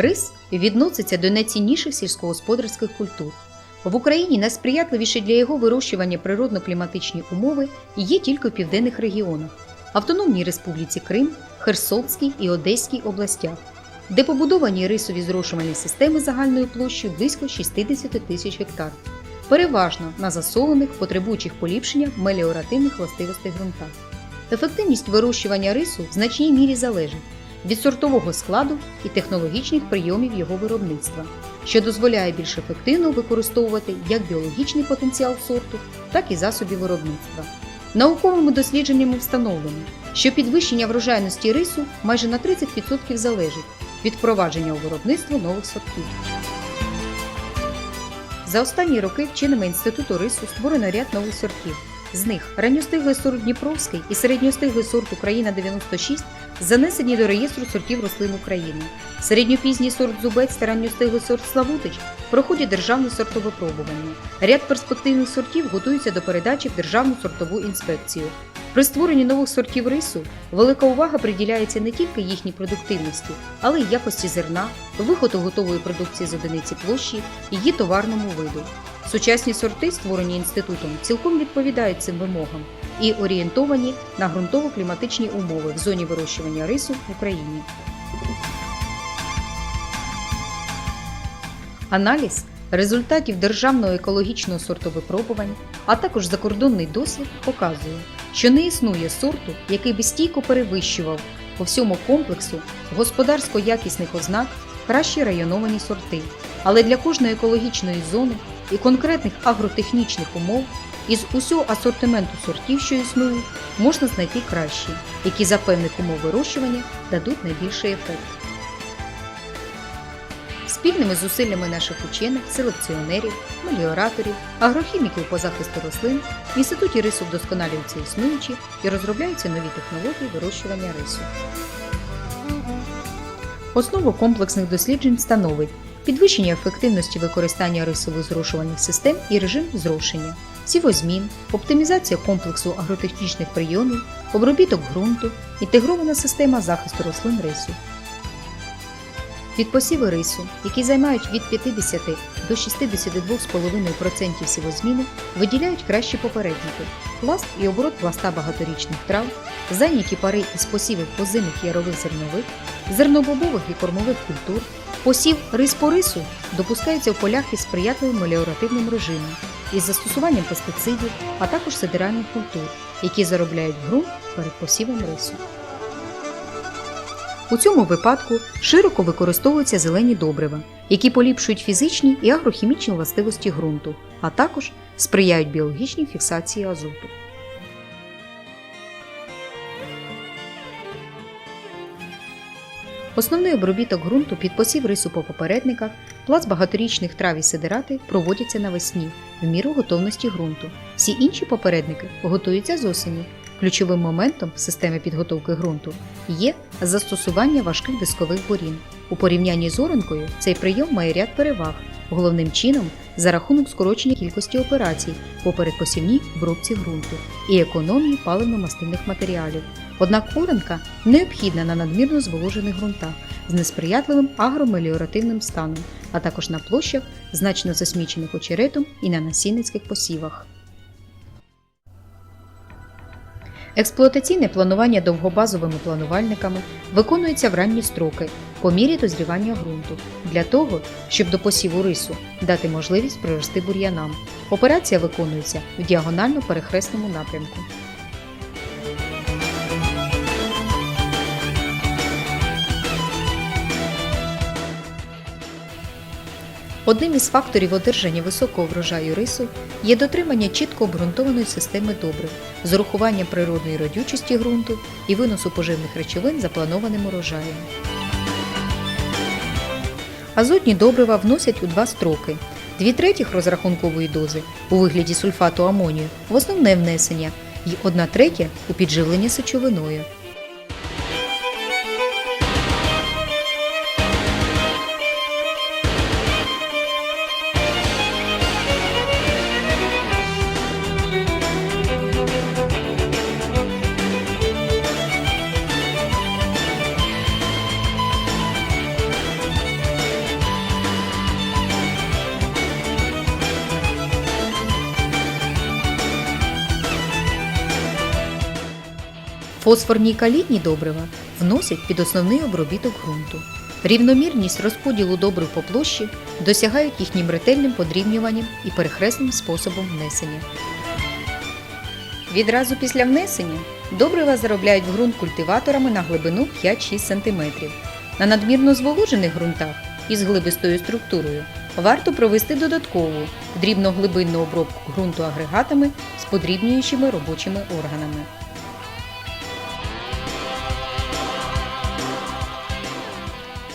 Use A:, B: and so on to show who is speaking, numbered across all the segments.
A: Рис відноситься до найцінніших сільськогосподарських культур. В Україні найсприятливіші для його вирощування природно-кліматичні умови є тільки в південних регіонах Автономній Республіці Крим, Херсонській і Одеській областях, де побудовані рисові зрошувальні системи загальною площею близько 60 тисяч гектар, переважно на засолених, потребуючих поліпшення меліоративних властивостей ґрунтах. Ефективність вирощування рису в значній мірі залежить від сортового складу і технологічних прийомів його виробництва, що дозволяє більш ефективно використовувати як біологічний потенціал сорту, так і засобів виробництва. Науковими дослідженнями встановлено, що підвищення врожайності рису майже на 30% залежить від впровадження у виробництво нових сортів. За останні роки вченими інституту рису створено ряд нових сортів. З них ранньостиглий сорт Дніпровський і середньостиглий сорт Україна 96 занесені до реєстру сортів рослин України. Середньопізній сорт Зубець та ранньостиглий сорт Славутич проходять державне сортовипробування. Ряд перспективних сортів готуються до передачі в Державну сортову інспекцію. При створенні нових сортів рису велика увага приділяється не тільки їхній продуктивності, але й якості зерна, виходу готової продукції з одиниці площі, її товарному виду. Сучасні сорти, створені інститутом, цілком відповідають цим вимогам і орієнтовані на ґрунтово-кліматичні умови в зоні вирощування рису в Україні. Аналіз результатів державного екологічного сортовипробування, а також закордонний досвід показує, що не існує сорту, який би стійко перевищував по всьому комплексу господарсько-якісних ознак кращі районовані сорти. Але для кожної екологічної зони і конкретних агротехнічних умов із усього асортименту сортів, що існують, можна знайти кращі, які за певних умов вирощування дадуть найбільший ефект. Спільними зусиллями наших учених, селекціонерів, меліораторів, агрохіміків по захисту рослин в інституті рису вдосконалюються існуючі і розробляються нові технології вирощування рису. Основу комплексних досліджень становить підвищення ефективності використання рисових зрошувальних систем і режим зрошення, сівозмін, оптимізація комплексу агротехнічних прийомів, обробіток ґрунту, інтегрована система захисту рослин рису. Від посіви рису, які займають від 50 до 62,5% сівозміни, виділяють кращі попередники пласт і оборот пласта багаторічних трав, зайняті пари із посівів позимих ярових зернових, зернобобових і кормових культур. Посів рис по рису допускається в полях із сприятливим меліоративним режимом із застосуванням пестицидів, а також сидеральних культур, які заробляють ґрунт перед посівом рису. У цьому випадку широко використовуються зелені добрива, які поліпшують фізичні і агрохімічні властивості ґрунту, а також сприяють біологічній фіксації азоту. Основний обробіток ґрунту під посів рису по попередниках, плац багаторічних трав і сидирати проводяться навесні в міру готовності ґрунту. Всі інші попередники готуються з осені. Ключовим моментом системи підготовки ґрунту є застосування важких дискових борін. У порівнянні з оренкою цей прийом має ряд переваг, головним чином за рахунок скорочення кількості операцій по передпосівній обробці ґрунту і економії паливно-мастильних матеріалів. Однак оренка необхідна на надмірно зволожених ґрунтах з несприятливим агромеліоративним станом, а також на площах, значно засмічених очеретом і на насінницьких посівах. Експлуатаційне планування довгобазовими планувальниками виконується в ранні строки по мірі дозрівання ґрунту для того, щоб до посіву рису дати можливість прирости бур'янам. Операція виконується в діагонально перехресному напрямку. Одним із факторів одержання високого врожаю рису є дотримання чітко обґрунтованої системи добрив з урахуванням природної родючості ґрунту і виносу поживних речовин запланованим урожаєм. Азотні добрива вносять у два строки. Дві третіх розрахункової дози у вигляді сульфату амонію в основне внесення і одна третя у підживлення сечовиною. Фосфорні і калійні добрива вносять під основний обробіток ґрунту. Рівномірність розподілу добрив по площі досягають їхнім ретельним подрібнюванням і перехресним способом внесення. Відразу після внесення добрива заробляють в ґрунт культиваторами на глибину 5-6 см. На надмірно зволожених ґрунтах із глибистою структурою варто провести додаткову дрібноглибинну обробку ґрунту агрегатами з подрібнюючими робочими органами.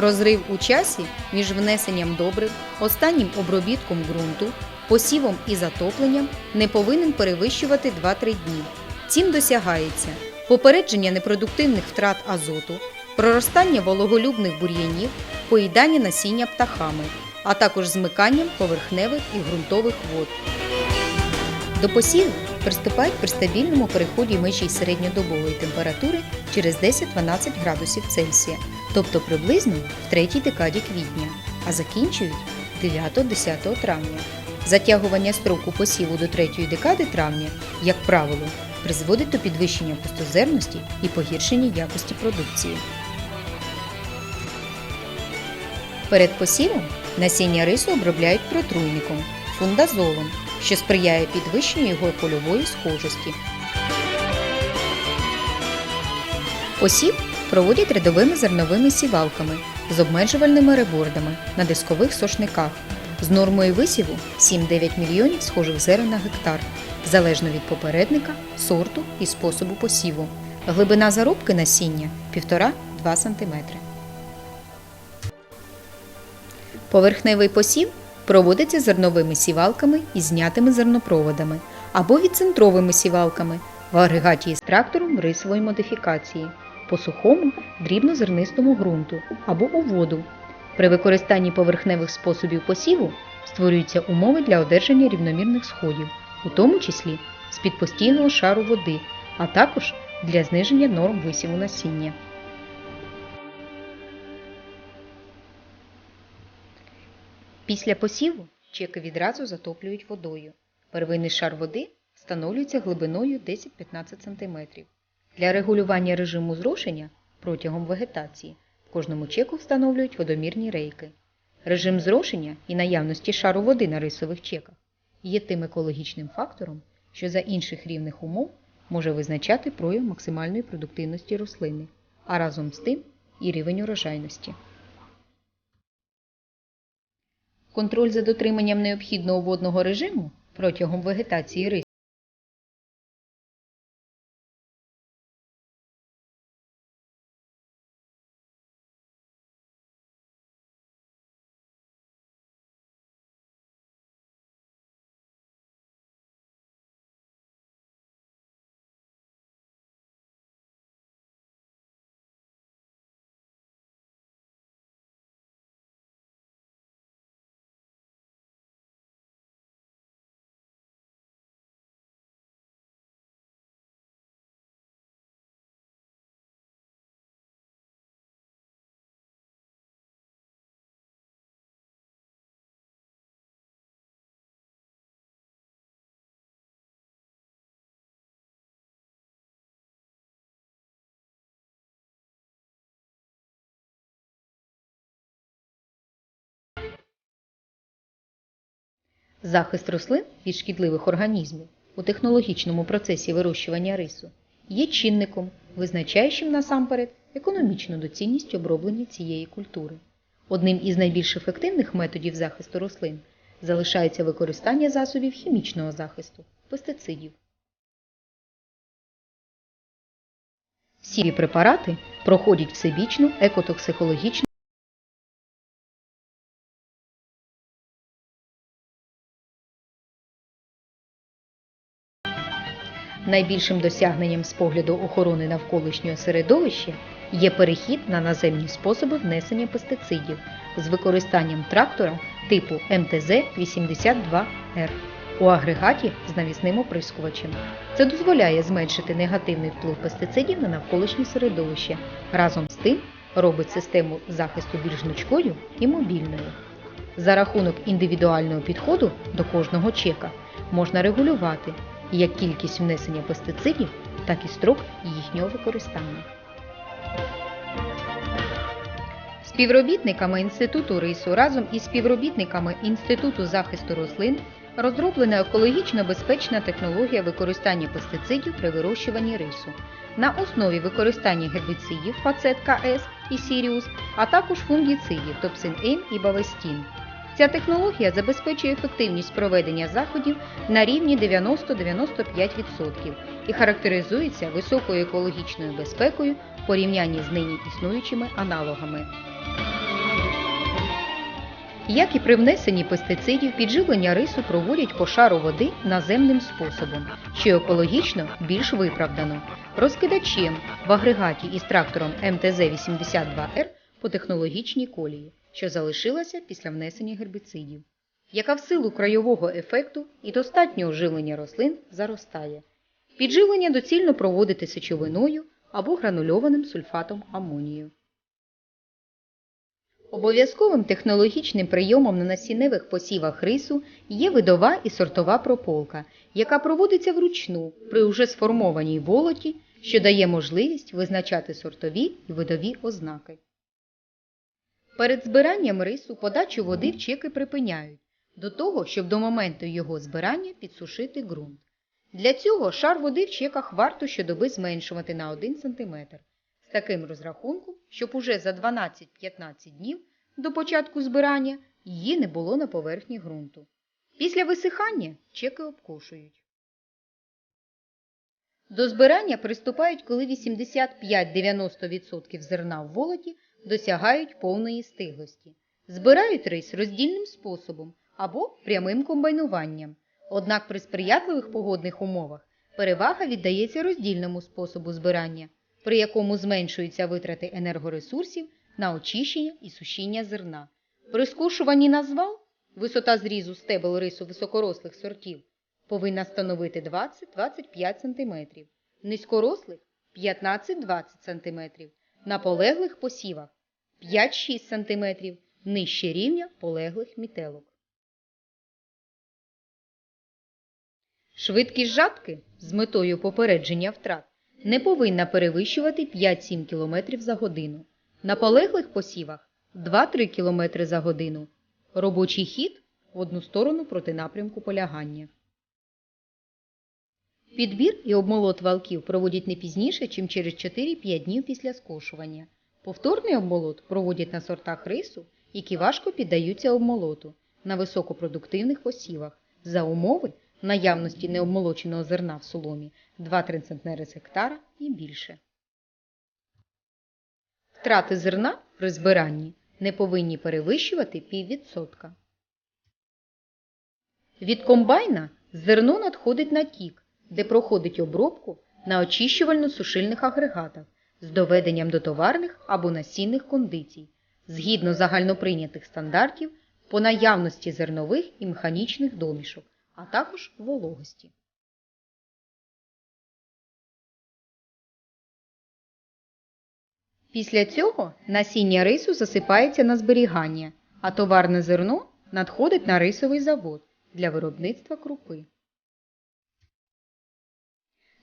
A: Розрив у часі між внесенням добрив, останнім обробітком ґрунту, посівом і затопленням не повинен перевищувати 2-3 дні. Цим досягається попередження непродуктивних втрат азоту, проростання вологолюбних бур'янів, поїдання насіння птахами, а також змиканням поверхневих і ґрунтових вод. До посіву приступають при стабільному переході межі середньодобової температури через 10-12 градусів Цельсія, тобто приблизно в третій декаді квітня, а закінчують 9-10 травня. Затягування строку посіву до третьої декади травня, як правило, призводить до підвищення пустозерності і погіршення якості продукції. Перед посівом насіння рису обробляють протруйником фундазолом, що сприяє підвищенню його польової схожості. Посів проводять рядовими зерновими сівалками з обмежувальними ребордами на дискових сошниках з нормою висіву 7-9 мільйонів схожих зерен на гектар, залежно від попередника, сорту і способу посіву. Глибина зарубки насіння 1,5-2 см. Поверхневий посів проводиться зерновими сівалками із знятими зернопроводами або відцентровими сівалками в агрегаті із трактором рисової модифікації по сухому дрібнозернистому ґрунту або у воду. При використанні поверхневих способів посіву створюються умови для одержання рівномірних сходів, у тому числі з-під постійного шару води, а також для зниження норм висіву насіння. Після посіву чеки відразу затоплюють водою. Первинний шар води встановлюється глибиною 10-15 см. Для регулювання режиму зрошення протягом вегетації в кожному чеку встановлюють водомірні рейки. Режим зрошення і наявності шару води на рисових чеках є тим екологічним фактором, що за інших рівних умов може визначати прояв максимальної продуктивності рослини, а разом з тим і рівень урожайності. Контроль за дотриманням необхідного водного режиму протягом вегетації рису Захист рослин від шкідливих організмів у технологічному процесі вирощування рису є чинником, визначаючим насамперед економічну доцільність оброблення цієї культури. Одним із найбільш ефективних методів захисту рослин залишається використання засобів хімічного захисту пестицидів. Всі препарати проходять всебічну екотоксикологічну Найбільшим досягненням з погляду охорони навколишнього середовища є перехід на наземні способи внесення пестицидів з використанням трактора типу МТЗ-82Р у агрегаті з навісним оприскувачем. Це дозволяє зменшити негативний вплив пестицидів на навколишнє середовище. Разом з тим робить систему захисту більш гнучкою і мобільною. За рахунок індивідуального підходу до кожного чека можна регулювати як кількість внесення пестицидів, так і строк їхнього використання. Співробітниками Інституту рису разом із співробітниками Інституту захисту рослин розроблена екологічно безпечна технологія використання пестицидів при вирощуванні рису на основі використання гербіцидів Фацет КС і Сіріус, а також фунгіцидів Топсин М і Бавестін. Ця технологія забезпечує ефективність проведення заходів на рівні 90-95% і характеризується високою екологічною безпекою в порівнянні з нині існуючими аналогами. Як і при внесенні пестицидів, підживлення рису проводять по шару води наземним способом, що екологічно більш виправдано, розкидачем в агрегаті із трактором МТЗ-82Р по технологічній колії, що залишилася після внесення гербіцидів, яка в силу краєвого ефекту і достатнього живлення рослин заростає. Підживлення доцільно проводити сечовиною або гранульованим сульфатом амонію. Обов'язковим технологічним прийомом на насінневих посівах рису є видова і сортова прополка, яка проводиться вручну при уже сформованій волоті, що дає можливість визначати сортові і видові ознаки. Перед збиранням рису подачу води в чеки припиняють, до того, щоб до моменту його збирання підсушити ґрунт. Для цього шар води в чеках варто щодоби зменшувати на 1 см з таким розрахунком, щоб уже за 12-15 днів до початку збирання її не було на поверхні ґрунту. Після висихання чеки обкошують. До збирання приступають, коли 85-90% зерна в волоті досягають повної стиглості. Збирають рис роздільним способом або прямим комбайнуванням. Однак при сприятливих погодних умовах перевага віддається роздільному способу збирання, при якому зменшуються витрати енергоресурсів на очищення і сушіння зерна. При скушуванні на звал висота зрізу стебел рису високорослих сортів повинна становити 20-25 см, низькорослих 15-20 см, на полеглих посівах 5-6 см, нижче рівня полеглих мітелок. Швидкість жатки з метою попередження втрат не повинна перевищувати 5-7 км за годину. На полеглих посівах 2-3 км за годину. Робочий хід в одну сторону проти напрямку полягання. Підбір і обмолот валків проводять не пізніше, ніж через 4-5 днів після скошування. Повторний обмолот проводять на сортах рису, які важко піддаються обмолоту на високопродуктивних посівах за умови наявності необмолоченого зерна в соломі 2-3 центнери з гектара і більше. Втрати зерна при збиранні не повинні перевищувати піввідсотка. Від комбайна зерно надходить на тік, де проходить обробку на очищувально-сушильних агрегатах з доведенням до товарних або насінних кондицій, згідно загальноприйнятих стандартів по наявності зернових і механічних домішок, а також вологості. Після цього насіння рису засипається на зберігання, а товарне зерно надходить на рисовий завод для виробництва крупи.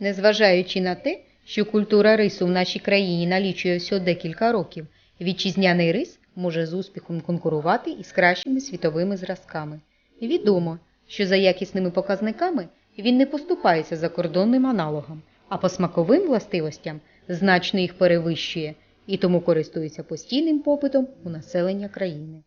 A: Незважаючи на те, що культура рису в нашій країні налічує всього декілька років, вітчизняний рис може з успіхом конкурувати із кращими світовими зразками. Відомо, що за якісними показниками він не поступається закордонним аналогам, а по смаковим властивостям значно їх перевищує і тому користується постійним попитом у населення країни.